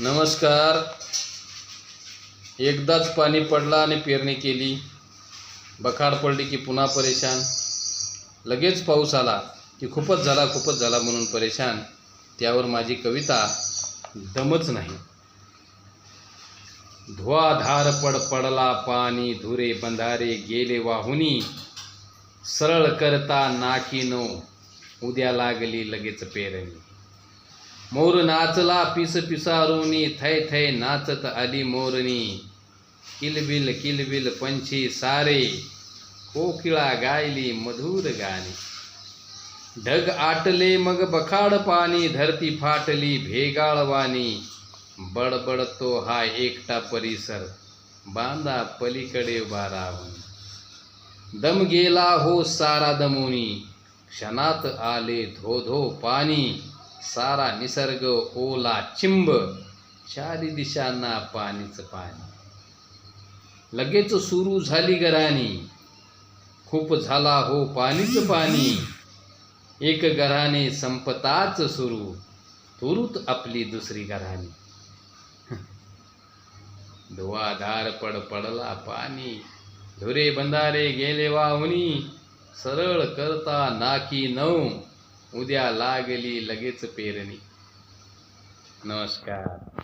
नमस्कार. एकदाच पाणी पडला आणि पेरणी केली. बखाड पडली की पुन्हा परेशान. लगेच पाऊस आला की खूपच झाला खूपच झाला म्हणून परेशान. त्यावर माझी कविता दमच नाही. धुवाधार पड पडला पाणी धुरे बंधारे गेले वाहुनी. सरळ करता नाकी नो उद्या लागली लगेच पेरणी. मोर नाचला पिस पिसारुनी थै थै नाचत आली मोरणी किलबिल किलबिल पंछी सारे कोकिळा गायली मधुर गाणी. ढग आटले मग बखाड पाणी धरती फाटली भेगाळवाणी. बडबडतो हा एकटा परिसर बांधा पलीकडे बारावणी दम गेला हो सारा दमुनी क्षणात आले धो धो पाणी. सारा निसर्ग ओला चिंब चारी दिशांना पाणीच पाणी. लगेच सुरू झाली गराणी खूप झाला हो पाणीच पाणी. एक गराने संपताच सुरू. तुरुत आपली दुसरी गराणी धुवाधार पड पडला पाणी. धुरे बंधारे गेले वाहुनी. सरळ करता नाकी नऊ. उद्या लागली लगेच पेरणी. नमस्कार.